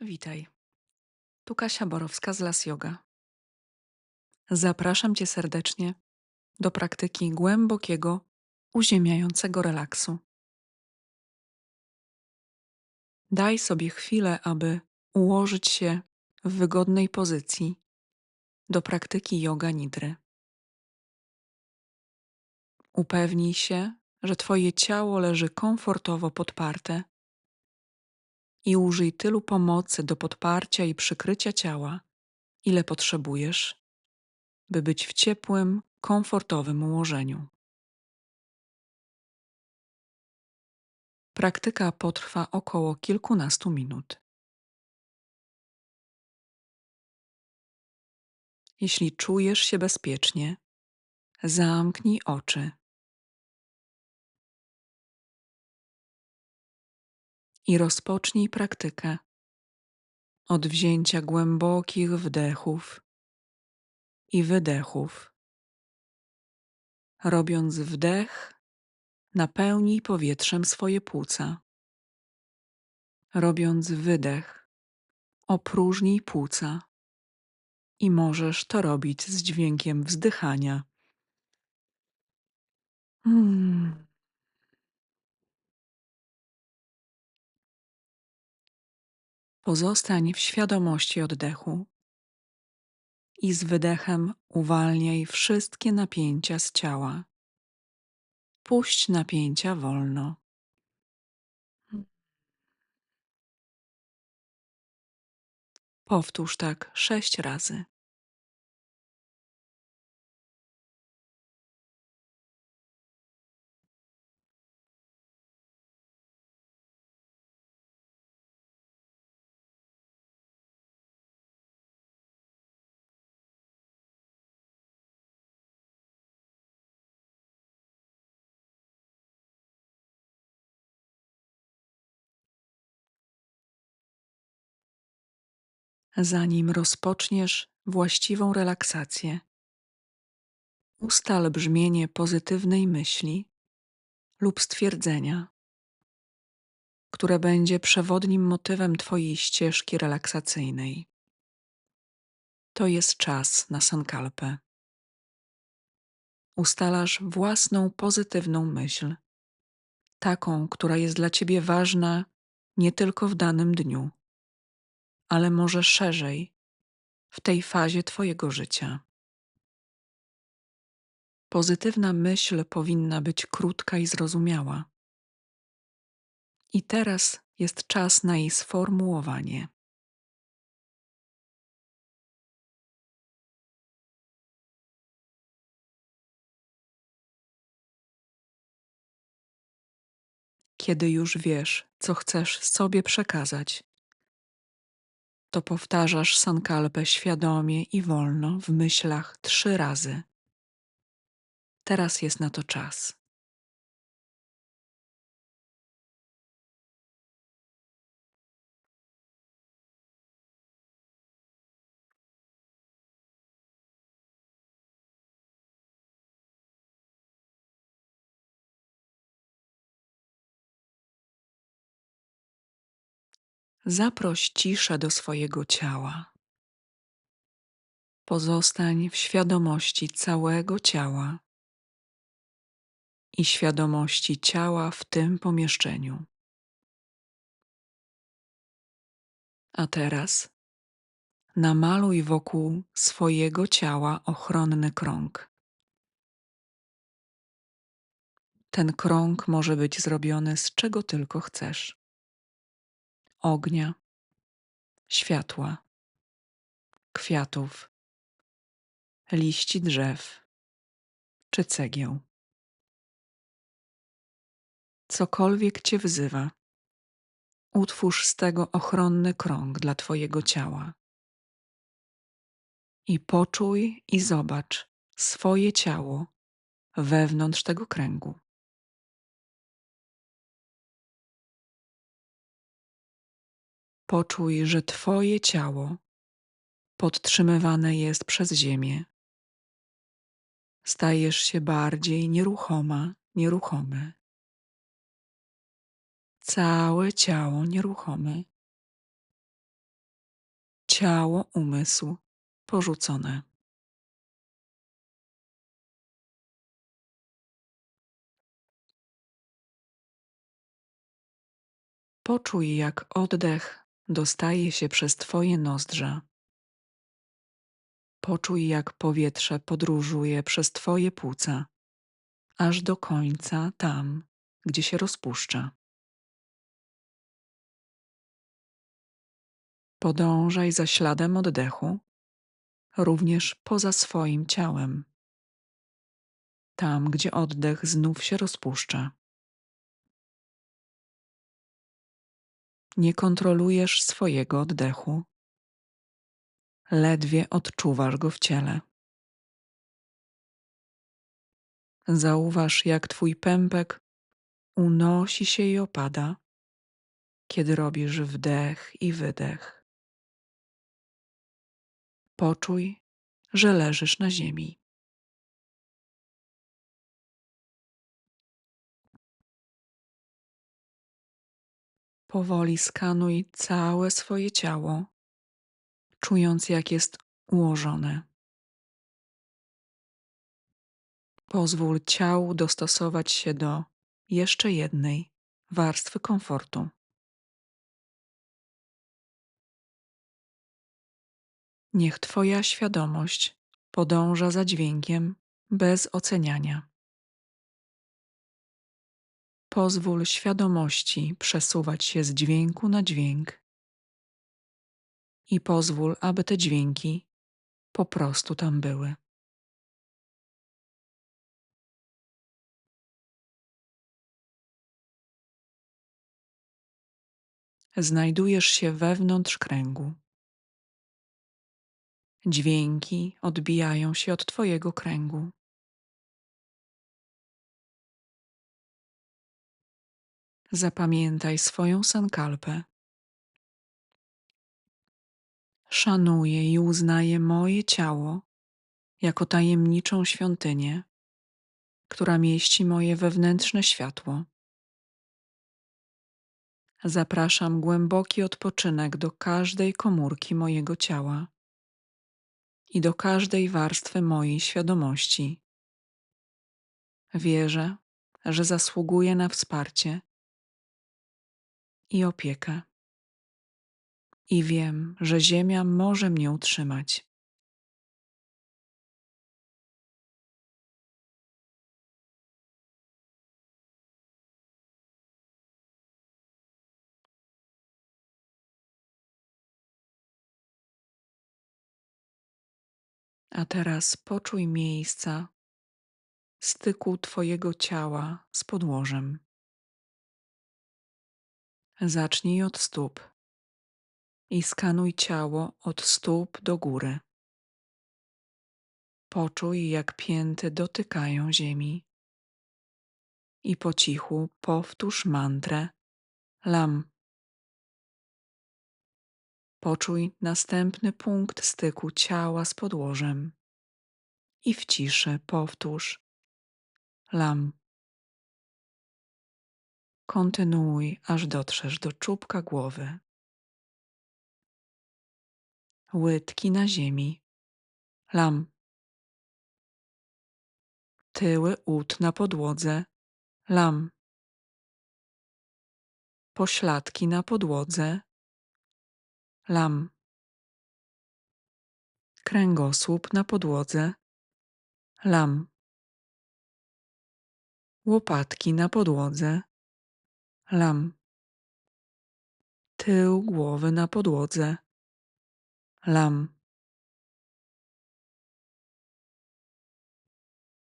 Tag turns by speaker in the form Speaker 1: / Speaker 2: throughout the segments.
Speaker 1: Witaj. Tu Kasia Borowska z Las Yoga. Zapraszam Cię serdecznie do praktyki głębokiego, uziemiającego relaksu. Daj sobie chwilę, aby ułożyć się w wygodnej pozycji do praktyki yoga nidry. Upewnij się, że Twoje ciało leży komfortowo podparte i użyj tylu pomocy do podparcia i przykrycia ciała, ile potrzebujesz, by być w ciepłym, komfortowym ułożeniu. Praktyka potrwa około kilkunastu minut. Jeśli czujesz się bezpiecznie, zamknij oczy i rozpocznij praktykę od wzięcia głębokich wdechów i wydechów. Robiąc wdech, napełnij powietrzem swoje płuca. Robiąc wydech, opróżnij płuca i możesz to robić z dźwiękiem wzdychania. Hmm. Pozostań w świadomości oddechu i z wydechem uwalniaj wszystkie napięcia z ciała. Puść napięcia wolno. Powtórz tak sześć razy. Zanim rozpoczniesz właściwą relaksację, ustal brzmienie pozytywnej myśli lub stwierdzenia, które będzie przewodnim motywem Twojej ścieżki relaksacyjnej. To jest czas na sankalpę. Ustalasz własną pozytywną myśl, taką, która jest dla Ciebie ważna nie tylko w danym dniu, ale może szerzej w tej fazie Twojego życia. Pozytywna myśl powinna być krótka i zrozumiała. I teraz jest czas na jej sformułowanie. Kiedy już wiesz, co chcesz sobie przekazać, to powtarzasz sankalpę świadomie i wolno w myślach trzy razy. Teraz jest na to czas. Zaproś ciszę do swojego ciała. Pozostań w świadomości całego ciała i świadomości ciała w tym pomieszczeniu. A teraz namaluj wokół swojego ciała ochronny krąg. Ten krąg może być zrobiony z czego tylko chcesz: ognia, światła, kwiatów, liści drzew czy cegieł. Cokolwiek cię wzywa, utwórz z tego ochronny krąg dla Twojego ciała. I poczuj i zobacz swoje ciało wewnątrz tego kręgu. Poczuj, że Twoje ciało podtrzymywane jest przez ziemię. Stajesz się bardziej nieruchoma, nieruchomy. Całe ciało nieruchome. ciało, umysł porzucone. Poczuj, jak oddech dostaje się przez Twoje nozdrza. Poczuj, jak powietrze podróżuje przez Twoje płuca, aż do końca tam, gdzie się rozpuszcza. Podążaj za śladem oddechu, również poza swoim ciałem, tam, gdzie oddech znów się rozpuszcza. Nie kontrolujesz swojego oddechu, ledwie odczuwasz go w ciele. Zauważ, jak twój pępek unosi się i opada, kiedy robisz wdech i wydech. Poczuj, że leżysz na ziemi. Powoli skanuj całe swoje ciało, czując, jak jest ułożone. Pozwól ciału dostosować się do jeszcze jednej warstwy komfortu. Niech Twoja świadomość podąża za dźwiękiem bez oceniania. Pozwól świadomości przesuwać się z dźwięku na dźwięk i pozwól, aby te dźwięki po prostu tam były. Znajdujesz się wewnątrz kręgu. Dźwięki odbijają się od Twojego kręgu. Zapamiętaj swoją sankalpę. Szanuję i uznaję moje ciało jako tajemniczą świątynię, która mieści moje wewnętrzne światło. Zapraszam głęboki odpoczynek do każdej komórki mojego ciała i do każdej warstwy mojej świadomości. Wierzę, że zasługuję na wsparcie i opiekę. I wiem, że Ziemia może mnie utrzymać. A teraz poczuj miejsca styku Twojego ciała z podłożem. Zacznij od stóp i skanuj ciało od stóp do góry. Poczuj, jak pięty dotykają ziemi. I po cichu powtórz mantrę Lam. Poczuj następny punkt styku ciała z podłożem. I w ciszy powtórz Lam. Kontynuuj, aż dotrzesz do czubka głowy. Łydki na ziemi. Lam. Tyły ud na podłodze. Lam. Pośladki na podłodze. Lam. Kręgosłup na podłodze. Lam. Łopatki na podłodze. Lam. Tył głowy na podłodze. Lam.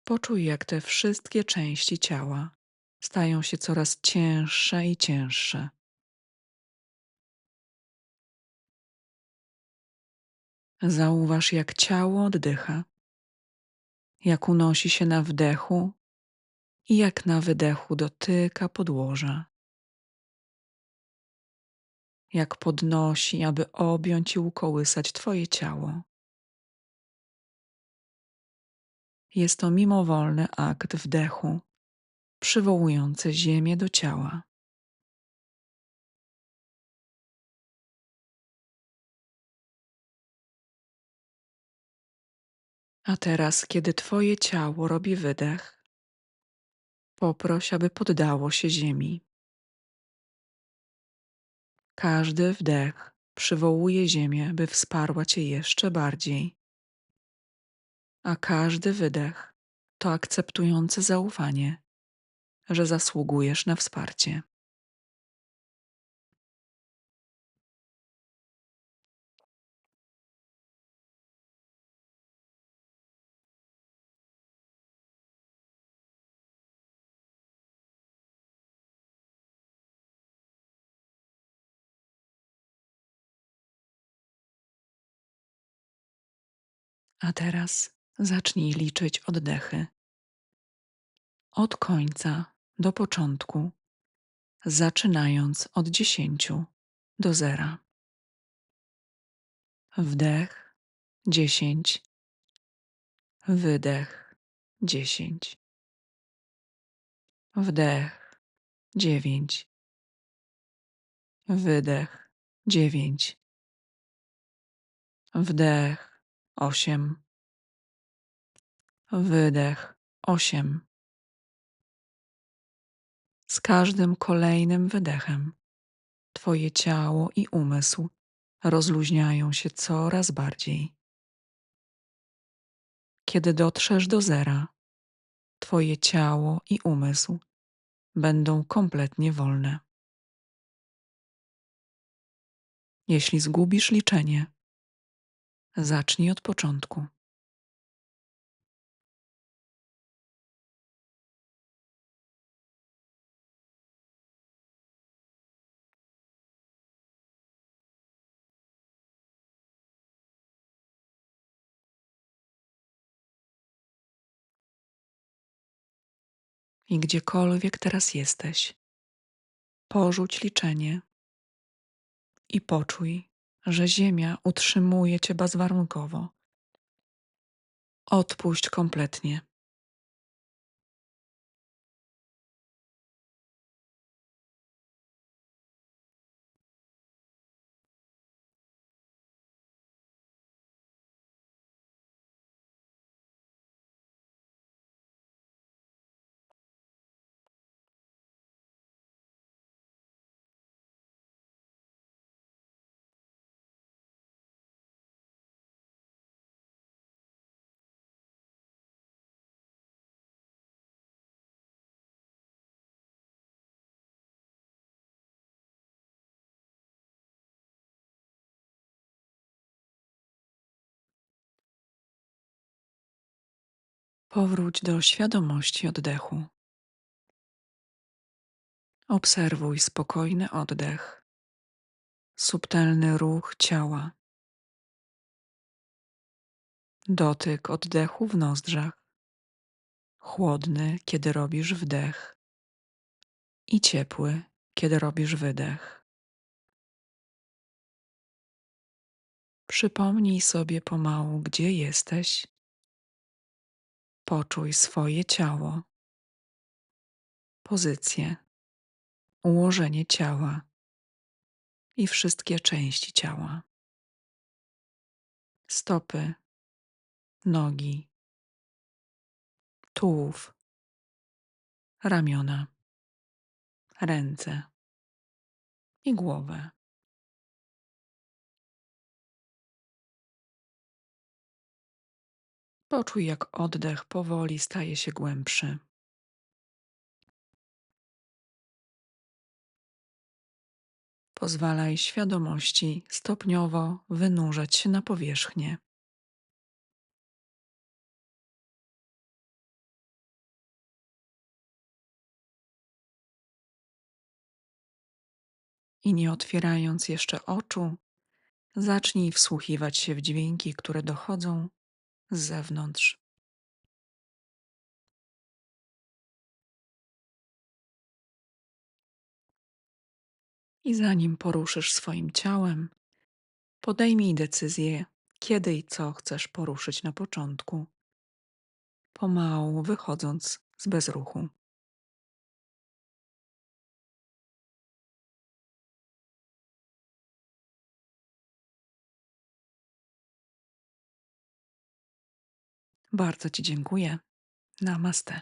Speaker 1: Poczuj, jak te wszystkie części ciała stają się coraz cięższe i cięższe. Zauważ, jak ciało oddycha, jak unosi się na wdechu i jak na wydechu dotyka podłoża jak podnosi, aby objąć i ukołysać Twoje ciało. Jest to mimowolny akt wdechu, przywołujący ziemię do ciała. A teraz, kiedy Twoje ciało robi wydech, poproś, aby poddało się ziemi. Każdy wdech przywołuje ziemię, by wsparła Cię jeszcze bardziej, a każdy wydech to akceptujące zaufanie, że zasługujesz na wsparcie. A teraz zacznij liczyć oddechy. Od końca do początku, zaczynając od dziesięciu do zera. Wdech dziesięć, wydech dziesięć, wdech dziewięć, wydech dziewięć, wdech osiem, wydech osiem. Z każdym kolejnym wydechem Twoje ciało i umysł rozluźniają się coraz bardziej. Kiedy dotrzesz do zera, Twoje ciało i umysł będą kompletnie wolne. Jeśli zgubisz liczenie, zacznij od początku. I gdziekolwiek teraz jesteś, porzuć liczenie i poczuj, że Ziemia utrzymuje Cię bezwarunkowo. Odpuść kompletnie. Powróć do świadomości oddechu. Obserwuj spokojny oddech, subtelny ruch ciała, dotyk oddechu w nozdrzach, chłodny, kiedy robisz wdech, i ciepły, kiedy robisz wydech. Przypomnij sobie pomału, gdzie jesteś. Poczuj swoje ciało, pozycję, ułożenie ciała. I wszystkie części ciała. Stopy, nogi, tułów, ramiona, ręce. I głowę. Poczuj, jak oddech powoli staje się głębszy. Pozwalaj świadomości stopniowo wynurzać się na powierzchnię. I nie otwierając jeszcze oczu, zacznij wsłuchiwać się w dźwięki, które dochodzą z zewnątrz. I zanim poruszysz swoim ciałem, podejmij decyzję, kiedy i co chcesz poruszyć na początku, pomału wychodząc z bezruchu. Bardzo Ci dziękuję. Namaste.